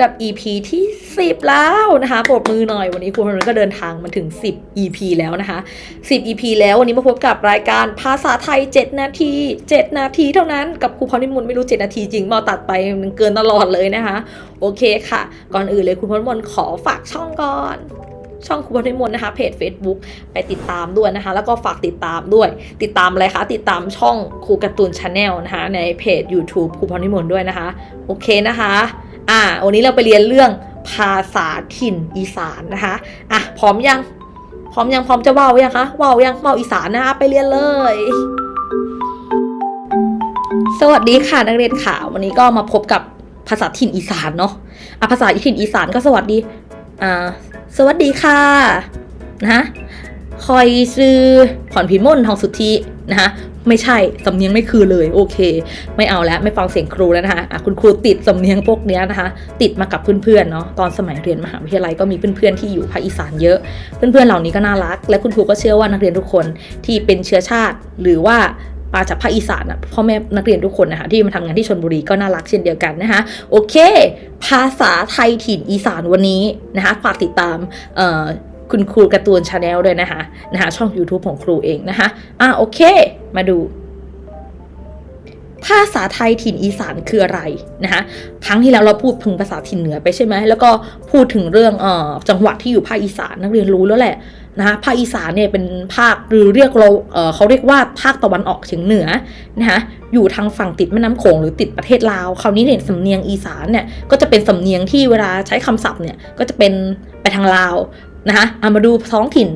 กับ EP ที่ 10 แล้วนะคะปรบมือหน่อยวันนี้ครูพนนก็เดินทางมาถึง 10 EP แล้วนะคะ 10 EP แล้ววันนี้มาพบกับรายการภาษาไทย 7 นาที 7 นาทีเท่านั้นกับครูพรนิมนต์ไม่รู้ 7 นาทีจริงมาตัดไปมันเกินตลอดเลยนะคะ โอเคค่ะ ก่อนอื่นเลยครูพรนิมนต์ขอฝากช่องก่อนช่องครูพนิมนต์นะคะเพจ Facebook ไปติดตามด้วยนะคะ แล้วก็ฝากติดตามด้วย ติดตามอะไรคะ ติดตามช่องครูการ์ตูนชาแนลนะคะ ในเพจ YouTube ครูพนิมนต์ด้วยนะคะ โอเคนะคะ อ่า วันนี้เราไปเรียนเรื่องภาษาถิ่นอีสานนะคะ อะ พร้อมยัง พร้อมยัง พร้อมจะว่าวยังคะว่าวยังเว่าวอีสานนะคะ ไปเรียนเลย สวัสดีค่ะนักเรียนค่ะ วันนี้ก็มาพบกับภาษาถิ่นอีสานเนาะ อะ ภาษาถิ่นอีสานก็สวัสดี อ่า สวัสดีค่ะ นะคอยซื้อผ่อนพิมลทองสุทธินะคะ ไม่ใช่สำเนียงไม่คือเลยโอเค ไม่เอาแล้วไม่ฟังเสียงครูแล้วนะคะะคุณครูติดสำเนียงพวกนี้นะคะ ติดมากับเพื่อนๆเนาะตอนสมัยเรียนมหาวิทยาลัยก็มีเพื่อนๆที่อยู่ภาคอีสานเยอะ เพื่อนๆเหล่านี้ก็น่ารัก และคุณครูก็เชื่อว่านักเรียนทุกคนที่เป็นเชื้อชาติหรือว่ามาจากภาคอีสานอะพ่อแม่นักเรียนทุกคนนะคะที่มาทำงานที่ชนบุรีก็น่ารักเช่นเดียวกันนะคะโอเค ภาษาไทยถิ่นอีสานวันนี้นะคะฝากติดตามเอ่อ คุณครูการ์ตูนชาแนลด้วยนะคะนะคะช่อง YouTube ของครูเองนะคะอะโอเค มาดู ภาษาไทยถิ่นอีสานคืออะไรนะคะครั้งที่แล้วเราพูดถึงภาษาถิ่นเหนือไปใช่ไหมแล้วก็พูดถึงเรื่องเอ่อจังหวัดที่อยู่ภาคอีสานนักเรียนรู้แล้วแหละนะคะภาคอีสานเนี่ยเป็นภาคหรือเรียกเราเเขาเรียกว่าภาคตะวันออกเฉียงเหนือนะคะอยู่ทางฝั่งติดแม่น้ำโขงหรือติดประเทศลาวคราวนี้เนี่ยสำเนียงอีสานเนี่ยก็จะเป็นสำเนียงที่เวลาใช้คำศัพท์เนี่ยก็จะเป็นไปทางลาว นะคะเอามาดูท้องถิ่น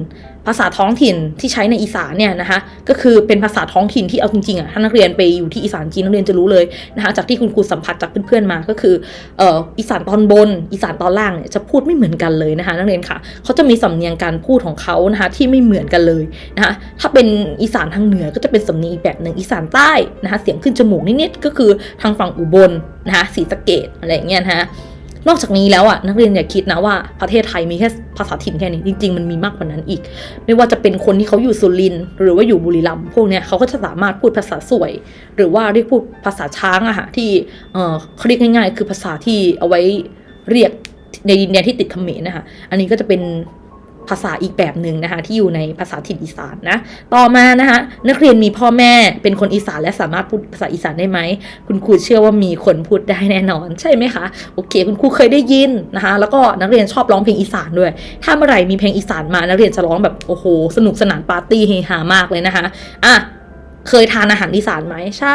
ภาษาท้องถิ่นที่ใช้ในอีสานเนี่ยนะคะก็คือเป็นภาษาท้องถิ่นที่เอาจริงๆอะถ้านักเรียนไปอยู่ที่อีสานจริงนักเรียนจะรู้เลยนะคะจากที่คุณครูสัมผัสจากเพื่อนๆมาก็คือเอ่ออีสานตอนบน อีสานตอนล่างเนี่ยจะพูดไม่เหมือนกันเลยนะคะนักเรียนค่ะเขาจะมีสำเนียงการพูดของเขานะคะที่ไม่เหมือนกันเลยนะคะถ้าเป็นอีสานทางเหนือก็จะเป็นสำเนียงอีกแบบหนึ่งอีสานใต้นะคะเสียงขึ้นจมูกนิดๆก็คือทางฝั่งอุบลนะคะศรีสะเกดอะไรอย่างเงี้ยนะคะ นอกจากนี้แล้วอะนักเรียนอย่าคิดนะว่าประเทศไทยมีแค่ภาษาถิ่นแค่นี้จริง ๆ มันมีมากกว่านั้นอีก ไม่ว่าจะเป็นคนที่เขาอยู่สุรินทร์หรือว่าอยู่บุรีรัมย์พวกเนี้ยเขาก็จะสามารถพูดภาษาสวย หรือว่าเรียกพูดภาษาช้างอะค่ะที่เออเขาเรียกง่ายๆ คือภาษาที่เอาไว้เรียกในดินแดนที่ติดเขมรนะคะ อันนี้ก็จะเป็น ภาษาอีกแบบหนึ่งนะคะที่อยู่ในภาษาถิ่นอีสานนะต่อมานะคะนักเรียนมีพ่อแม่เป็นคนอีสานและสามารถพูดภาษาอีสานได้ไหมคุณครูเชื่อว่ามีคนพูดได้แน่นอน ใช่ไหมคะโอเค คุณครูเคยได้ยินนะคะแล้วก็นักเรียนชอบร้องเพลงอีสานด้วย ถ้าเมื่อไหร่มีเพลงอีสานมานักเรียนจะร้องแบบโอ้โหสนุกสนานปาร์ตี้เฮฮามากเลยนะคะอะเคยทานอาหารอีสานไหมใช่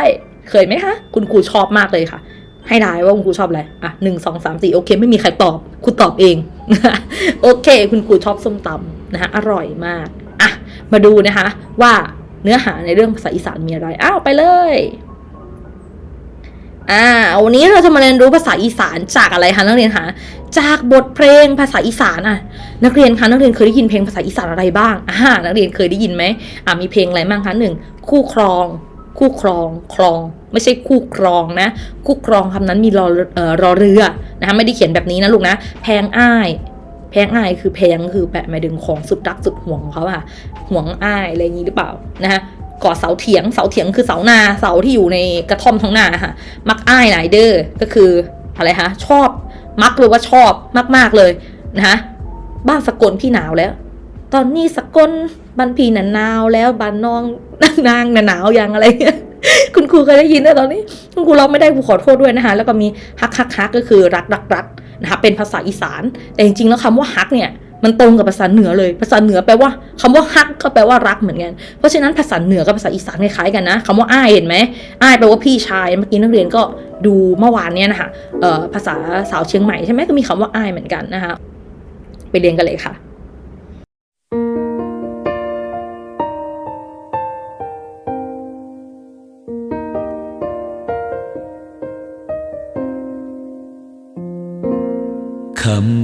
เคยไหมคะ คุณครูชอบมากเลยค่ะ ให้ทายว่าคุณครูชอบอะไร อะหนึ่งสองสามสี่โอเค ไม่มีใครตอบคุณตอบเอง โอเค คุณครูชอบส้มตำนะคะอร่อยมาก อะ มาดูนะคะ ว่าเนื้อหาในเรื่องภาษาอีสานมีอะไร อ้าว ไปเลย อ่า วันนี้เราจะมาเรียนรู้ภาษาอีสานจากอะไรคะนักเรียนคะ จากบทเพลงภาษาอีสานอะ นักเรียนคะนักเรียนเคยได้ยินเพลงภาษาอีสานอะไรบ้าง อ่า นักเรียนเคยได้ยินไหมอ่ามีเพลงอะไรบ้างคะหนึ่งคู่ครอง คู่ครองครอง ไม่ใช่คู่ครองนะ คู่ครองคำนั้นมีรอเอ่อรอเรือนะคะไม่ได้เขียนแบบนี้นะลูกนะ แพงอ้าย แพงอ้ายคือแพงคือแปะหมายถึงของสุดรักสุดห่วงของเขาอะห่วงอ้ายอะไรอย่างนี้หรือเปล่านะคะก่อเสาเถียงเสาเถียงคือเสานาเสาที่อยู่ในกระท่อมท้องนาค่ะมักอ้ายไหลายเดอร์ก็คืออะไรคะชอบ มักหรือว่าชอบมากๆเลยนะคะบ้านสกลพี่หนาวแล้ว ตอนนี้สกลบ้านพี่น่ะหนาวแล้วบ้านน้องนางน่ะหนาวยังอะไรเงี้ยคุณครูเคยได้ยินนะตอนนี้ คุณครูเราไม่ได้ครูขอโทษด้วยนะคะแล้วก็มีฮักฮักฮักก็คือรักรักรักนะคะเป็นภาษาอีสาน แต่จริงๆแล้วคำว่าฮักเนี่ยมันตรงกับภาษาเหนือเลย ภาษาเหนือแปลว่าคำว่าฮักก็แปลว่ารักเหมือนกัน เพราะฉะนั้นภาษาเหนือกับภาษาอีสานคล้ายๆกันนะคำว่าอ้ายเห็นไหมอ้ายแปลว่าพี่ชาย เมื่อกี้นักเรียนก็ดูเมื่อวานเนี่ยนะคะภาษาสาวเชียงใหม่ใช่ไหมก็มีคำว่าอ้ายเหมือนกันนะคะไปเรียนกันเลยค่ะ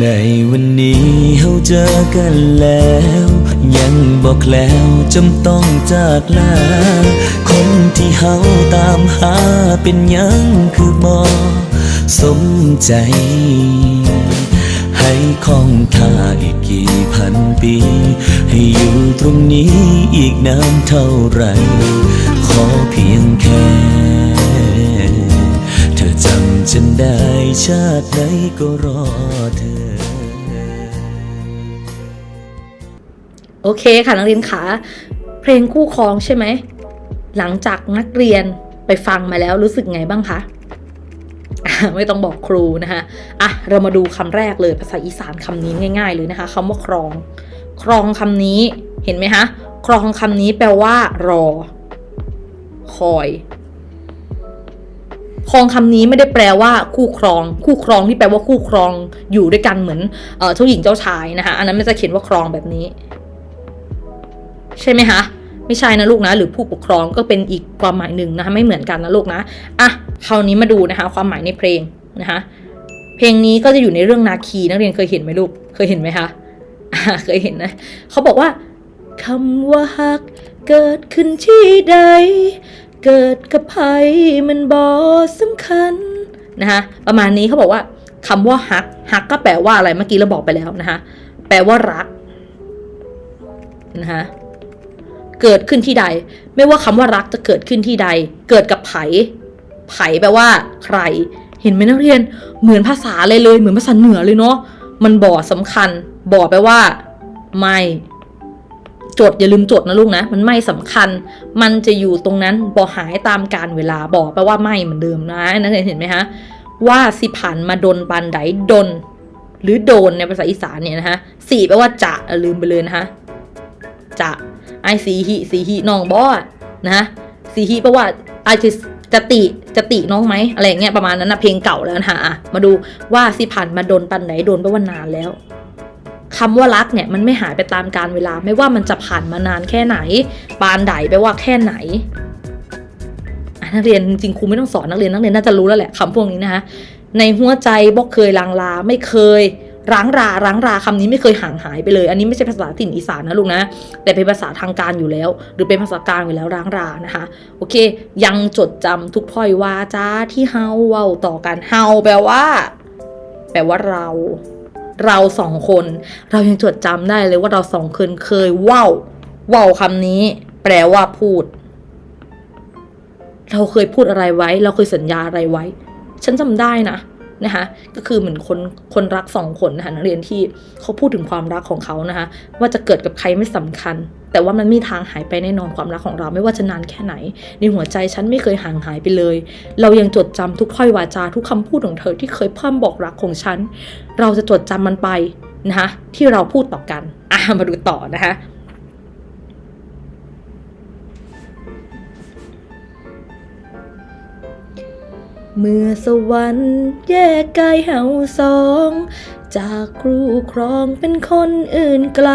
ในวันนี้เฮาเจอกันแล้ว ยังบอกแล้วจำต้องจากลา คนที่เฮาตามหาเป็นยังคือบอสมใจ ให้คองท่าอีกกี่พันปี ให้อยู่ตรงนี้อีกนานเท่าไหรขอเพียงแค่ เธอจำฉันได้ชาติไหนก็รอเธอ โอเคค่ะนักเรียนขาเพลงคู่ครองใช่ไหม หลังจากนักเรียนไปฟังมาแล้วรู้สึกไงบ้างคะอะไม่ต้องบอกครูนะคะอะเรามาดูคำแรกเลยภาษาอีสานคำนี้ง่าย ๆ เลยนะคะคำว่าครอง ครองคำนี้เห็นไหมคะครองคำนี้แปลว่า รอ คอย ครองคำนี้ไม่ได้แปลว่าคู่ครอง คู่ครองที่แปลว่าคู่ครองอยู่ด้วยกันเหมือนเจ้าหญิงเจ้าชายนะคะอันนั้นมันจะเขียนว่าครองแบบนี้ ใช่ไหมคะไม่ใช่นะลูกนะ หรือผู้ปกครองก็เป็นอีกความหมายหนึ่งนะคะไม่เหมือนกันนะลูกนะอะคราวนี้มาดูนะคะ ความหมายในเพลงนะคะเพลงนี้ก็จะอยู่ในเรื่องนาคีนักเรียนเคยเห็นไหมลูกเคยเห็นไหมคะเคยเห็นนะเขาบอกว่าคำว่าฮักเกิดขึ้นที่ใด เกิดกับใครมันบอสำคัญนะคะประมาณนี้เขาบอกว่าคำว่าฮักฮักก็แปลว่าอะไรเมื่อกี้เราบอกไปแล้วนะคะแปลว่ารักนะคะเกิดขึ้นที่ใด ไม่ว่าคำว่ารักจะเกิดขึ้นที่ใด เกิดกับไผไผแปลว่า ใคร เห็นไหมนักเรียน เหมือนภาษาเลยเลย เหมือนภาษาเหนือเลยเนาะมันบ่อสำคัญบ่อแปลว่า ไม่ จดอย่าลืมจดนะลูกนะ มันไม่สำคัญ มันจะอยู่ตรงนั้นบ่หายตามการเวลาบอกแปลว่าไม่เหมือนเดิมนะนักเรียนเห็นไหมฮะว่าสิผ่านมาดนปันไดดน หรือโดนในภาษาอีสานเนี่ยนะคะสี่แปลว่าจะอะลืมไปเลยนะคะจะไอสีหิสีหิน้องบอนะสีหิแปลว่าไอจะจะติจะติน้องไหมอะไรเงี้ยประมาณนั้นนะเพลงเก่าแล้วนะะมาดูว่าสิผ่านมาดนปันไดโดนแปลว่านานแล้ว คำว่ารักเนี่ยมันไม่หายไปตามการเวลา ไม่ว่ามันจะผ่านมานานแค่ไหน ปานใดแปว่าแค่ไหนนักเรียนจริงครูไม่ต้องสอนนักเรียนนักเรียนน่าจะรู้แล้วแหละคำพวกนี้นะคะในหัวใจบอกเคยลางลาไม่เคยร้างราร้างราคำนี้ไม่เคยห่างหายไปเลย อันนี้ไม่ใช่ภาษาถิ่นอีสานนะลูกนะ แต่เป็นภาษาทางการอยู่แล้ว หรือเป็นภาษากลางอยู่แล้วร้างรานะคะ โอเค ยังจดจำทุกถ้อยวาจาที่เฮาเว้าต่อกันเฮาแปลว่า แปลว่าเรา เราสองคน เรายังจดจำได้เลยว่าเราสองคนเคยว้าวว้าคำนี้ แปลว่าพูด เราเคยพูดอะไรไว้ เราเคยสัญญาอะไรไว้ ฉันจำได้นะนะคะก็คือเหมือนคนคนรักสองคนนะคะนักเรียนที่เขาพูดถึงความรักของเขานะคะว่าจะเกิดกับใครไม่สำคัญ แต่ว่ามันมีทางหายไปแน่นอนความรักของเราไม่ว่าจะนานแค่ไหน ในหัวใจฉันไม่เคยห่างหายไปเลย เรายังจดจำทุกถ้อยวาจาทุกคำพูดของเธอที่เคยพร่ำบอกรักของฉัน เราจะจดจำมันไปนะคะที่เราพูดต่อกันอะมาดูต่อนะคะเมื่อสวรรค์แยกกายเฮาสอง จากครูครองเป็นคนอื่นไกล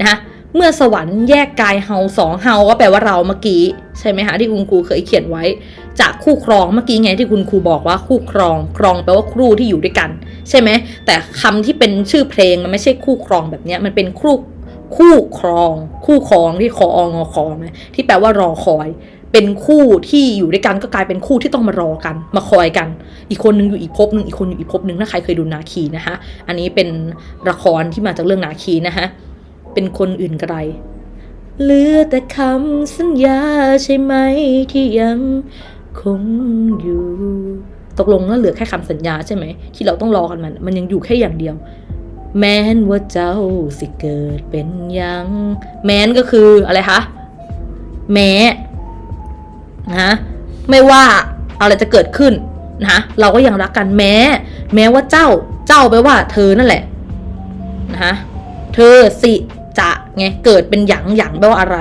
นะะ เมื่อสวรรค์แยกกายเฮาสองเฮาก็แปลว่าเราเมื่อกี้ใช่ไหมคะที่คุณครูเคยเขียนไว้ จากคู่ครองเมื่อกี้ไงที่คุณครูบอกว่าคู่ครองครองแปลว่าครูที่อยู่ด้วยกัน ใช่ไหมแต่คำที่เป็นชื่อเพลงมันไม่ใช่คู่ครองแบบนี้มันเป็นคู่คู่ครอง คู่ครองที่คอองอคอไหมที่แปลว่ารอคอย เป็นคู่ที่อยู่ด้วยกันก็กลายเป็นคู่ที่ต้องมารอกัน มาคอยกัน อีกคนนึงอยู่อีกภพหนึ่งอีกคนอยู่อีกภพหนึ่งถ้าใครเคยดูนาคีนะคะอันนี้เป็นละครที่มาจากเรื่องนาคีนะคะ เป็นคนอื่นไกลเหลือแต่คำสัญญาใช่ไหมที่ยังคงอยู่ ตกลงแล้วเหลือแค่คำสัญญาใช่ไหม ที่เราต้องรอกันมัน มันยังอยู่แค่อย่างเดียว แม้นว่าเจ้าสิเกิดเป็นยัง แม้นก็คืออะไรคะ แม้นะไม่ว่าอะไรจะเกิดขึ้นนะเราก็ยังรักกันแม้ แม้ว่าเจ้าเจ้าแปว่า เธอนั่นแหละนะคะเธอสิ จะไงเกิดเป็นหยังหยังแปลว่าอะไร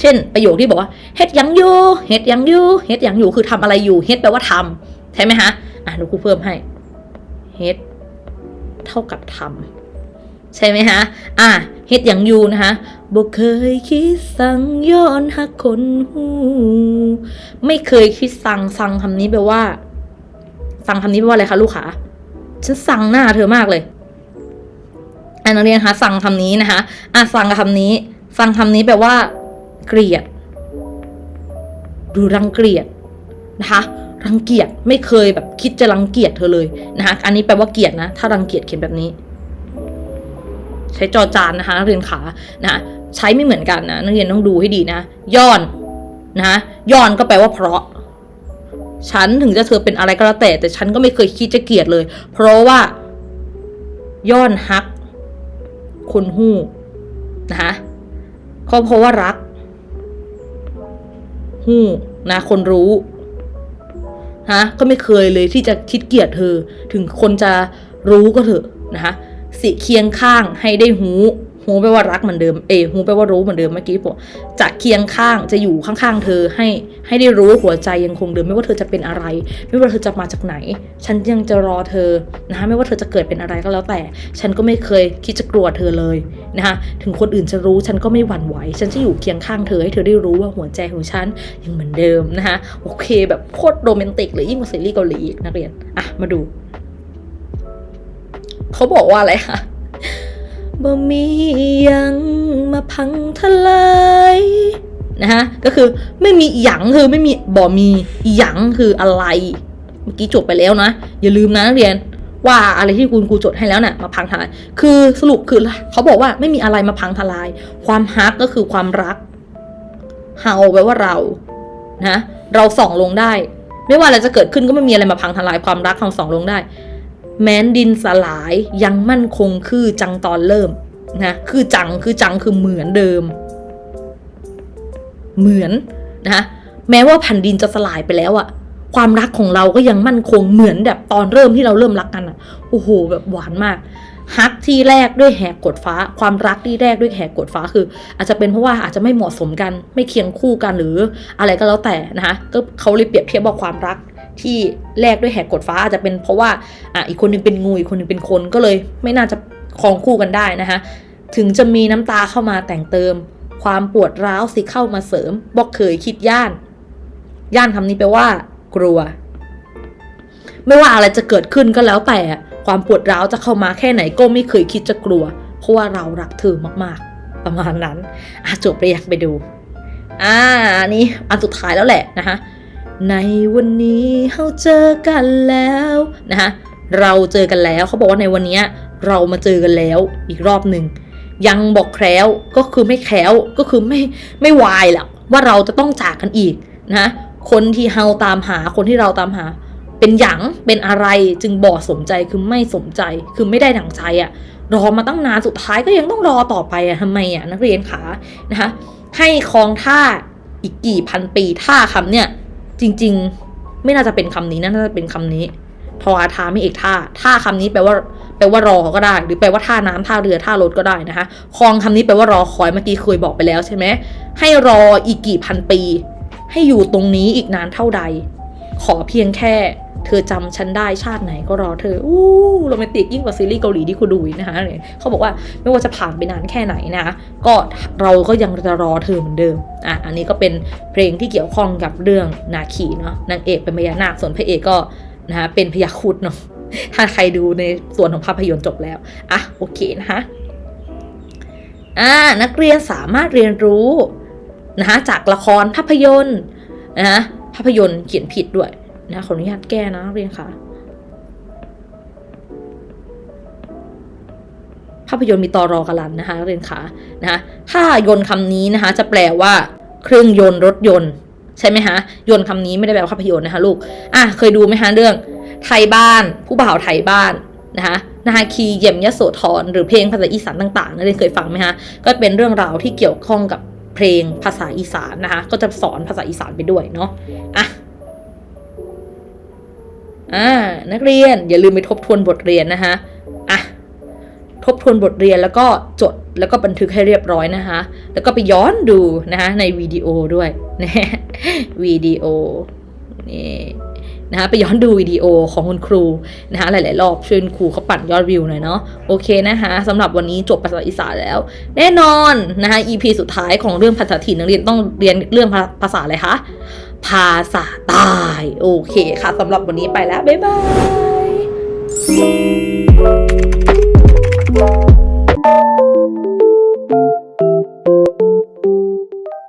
เช่น ประโยคที่บอกว่าเฮ็ดหยังอยู่เฮ็ดหยังอยู่เฮ็ดหยังอยู่คือทำอะไรอยู่เฮ็ดแปลว่าทำใช่ไหมคะอะดูครูเพิ่มให้เฮ็ดเท่ากับทำใช่ไหมคะอะ เฮ็ดหยังอยู่นะคะบ่เคยคิดสั่งย้อนหักคนหู ไม่เคยคิดสั่งสั่งคำนี้แปลว่า สั่งคำนี้แปลว่าอะไรคะลูกค้าฉันสั่งหน้าเธอมากเลย อะนักเรียนคะสั่งคำนี้นะคะอะสั่งกับคำนี้ฟังคำนี้แปลว่า เกลียดหรือรังเกียจนะคะรังเกียจไม่เคยแบบคิดจะรังเกียจเธอเลยนะคะอันนี้แปลว่าเกลียดนะ ถ้ารังเกียจเขียนแบบนี้ ใช้จอจานนะคะนักเรียนขานะใช้ไม่เหมือนกันนะนักเรียนต้องดูให้ดีนะย้อนนะย้อนก็แปลว่าเพราะ ฉันถึงจะเธอเป็นอะไรก็แล้วแต่ แต่ฉันก็ไม่เคยคิดจะเกลียดเลย เพราะว่าย้อนฮัก คนหู้นะคะก็เพราะว่ารักหู้นะ คนรู้ฮะก็ไม่เคยเลยที่จะคิดเกลียดเธอ ถึงคนจะรู้ก็เถอะนะคะสิเคียงข้างให้ได้หู หูแปลว่ารักเหมือนเดิม เอหูแปลว่ารู้เหมือนเดิมเมื่อกี้บอกจะเคียงข้างจะอยู่ข้างๆ เธอให้ให้ได้รู้หัวใจยังคงเดิม ไม่ว่าเธอจะเป็นอะไร ไม่ว่าเธอจะมาจากไหน ฉันยังจะรอเธอนะคะไม่ว่าเธอจะเกิดเป็นอะไรก็แล้วแต่ ฉันก็ไม่เคยคิดจะกลัวเธอเลยนะคะถึงคนอื่นจะรู้ฉันก็ไม่หวั่นไหว ฉันจะอยู่เคียงข้างเธอให้เธอได้รู้ว่าหัวใจของฉันยังเหมือนเดิมนะคะโอเค แบบโคตรโรแมนติกเลยยิ่งกว่าซีรีส์เกาหลีอีกนักเรียนอะมาดูเขาบอกว่าอะไรคะ บ่มีหยังมาพังทลายนะฮะก็คือไม่มีหยังคือไม่มีบ่มีหยังคืออะไร เมื่อกี้จบไปแล้วนะ อย่าลืมนะนักเรียนว่าอะไรที่คุณครูจดให้แล้วน่ะมาพังทลาย คือสรุปคือเขาบอกว่าไม่มีอะไรมาพังทลาย ความฮักก็คือความรักเฮาแปลว่าเรานะเราส่องลงได้ ไม่ว่าอะไรจะเกิดขึ้นก็ไม่มีอะไรมาพังทลายความรักเราส่องลงได้ แม้นดินสลายยังมั่นคงคือจังตอนเริ่มนะคือจังคือจังคือเหมือนเดิม เหมือนนะแม้ว่าแผ่นดินจะสลายไปแล้วอะความรักของเราก็ยังมั่นคงเหมือนแบบตอนเริ่มที่เราเริ่มรักกันอะโอ้โห แบบหวานมากฮักที่แรกด้วยแหกกดฟ้า ความรักที่แรกด้วยแหกกดฟ้าคือ อาจจะเป็นเพราะว่าอาจจะไม่เหมาะสมกัน ไม่เคียงคู่กันหรืออะไรก็แล้วแต่นะคะก็เขาเลยเปรียบเทียบว่าความรัก ที่แลกด้วยแหกกดฟ้าอาจจะเป็นเพราะว่าอะอีกคนหนึงเป็นงูอีกคนหนึงเป็นคนก็เลย ไม่น่าจะครองคู่กันได้นะคะถึงจะมีน้ำตาเข้ามาแต่งเติม ความปวดร้าวสิเข้ามาเสริมบอกเคยคิดย่าน ย่านคำนี้แปลว่า กลัว ไม่ว่าอะไรจะเกิดขึ้นก็แล้วแต่ความปวดร้าวจะเข้ามาแค่ไหนก็ไม่เคยคิดจะกลัว เพราะว่าเรารักเธอมากๆ ประมาณนั้นอะจบไปอยกไปดู อ่าอันนี้อันสุดท้ายแล้วแหละนะคะ ในวันนี้เราเจอกันแล้วนะคะเราเจอกันแล้วเขาบอกว่าในวันนี้เรามาเจอกันแล้วอีกรอบหนึ่งยังบอกแคล้วก็คือไม่แคล้วก็คือไม่ไม่วายแหละว่าเราจะต้องจากกันอีกนะคนที่เฮาตามหาคนที่เราตามหา เป็นหยังเป็นอะไรจึงบ่สมใจคือไม่สมใจคือไม่ได้ดั่งใจอะรอมาตั้งนานสุดท้ายก็ยังต้องรอต่อไปอะทำไมอะนักเรียนขานะคะให้คลองท่าอีกกี่พันปีท่าคำเนี่ย จริง ๆ ไม่น่าจะเป็นคำนี้นะน่าจะเป็นคำนี้ ทออาทาไม่เอกท่าท่าคำนี้แปลว่าแปลว่ารอก็ได้ หรือแปลว่าท่าน้ำท่าเรือท่ารถก็ได้นะคะคลองคำนี้แปลว่ารอคอยเมื่อกี้เคยบอกไปแล้วใช่ไหมให้รออีกกี่พันปี ให้อยู่ตรงนี้อีกนานเท่าใด ขอเพียงแค่ เธอจำฉันได้ชาติไหนก็รอเธออู้โรแมนติกยิ่งกว่าซีรีส์เกาหลีที่คุณดูนะคะเนี่ยเขาบอกว่าไม่ว่าจะผ่านไปนานแค่ไหนนะก็เราก็ยังจะรอเธอเหมือนเดิมอะอันนี้ก็เป็นเพลงที่เกี่ยวข้องกับเรื่องนาคีเนาะนางเอกเป็นพญานาคส่วนพระเอกก็นะคะเป็นพญาคุดเนาะถ้าใครดูในส่วนของภาพยนตร์จบแล้วอะโอเคนะคะอ่านักเรียนสามารถเรียนรู้นะคะจากละครภาพยนตร์นะคะภาพยนตร์เขียนผิดด้วย นะขออนุญาตแก้นะเรียนค่ะ ภาพยนตร์มีตอรอกรันนะคะเรียนค่ะนะคะถ้ายนต์คำนี้นะคะ จะแปลว่า เครื่องยนต์รถยนต์ใช่ไหมคะยนต์คำนี้ไม่ได้แปลว่าภาพยนตร์นะคะลูกอะเคยดูไหมคะเรื่อง ไทยบ้าน ผู้บ่าวไทยบ้านนะคะนาคีเยี่ยมยโสธรหรือเพลงภาษาอีสานต่างๆนักเรียนเคยฟังไหมคะก็เป็นเรื่องราวที่เกี่ยวข้องกับเพลงภาษาอีสานนะคะ ก็จะสอนภาษาอีสานไปด้วยเนาะอะ อ่านักเรียนอย่าลืมไปทบทวนบทเรียนนะคะอะทบทวนบทเรียนแล้วก็จดแล้วก็บันทึกให้เรียบร้อยนะคะ แล้วก็ไปย้อนดูนะคะในวิดีโอด้วยนะวิดีโอนี่นะคะไปย้อนดูวิดีโอของคุณครูนะคะหลาย ๆ รอบช่วยครูเขาปั่นยอดวิวหน่อยเนาะโอเคนะคะสำหรับวันนี้จบภาษาอีสานแล้ว แน่นอนนะคะ EP สุดท้ายของเรื่องภาษาถิ่นนักเรียนต้องเรียนเรื่องภาภาษาอะไรคะ ภาษาใต้โอเคค่ะสำหรับวันนี้ไปแล้ว บ๊ายบาย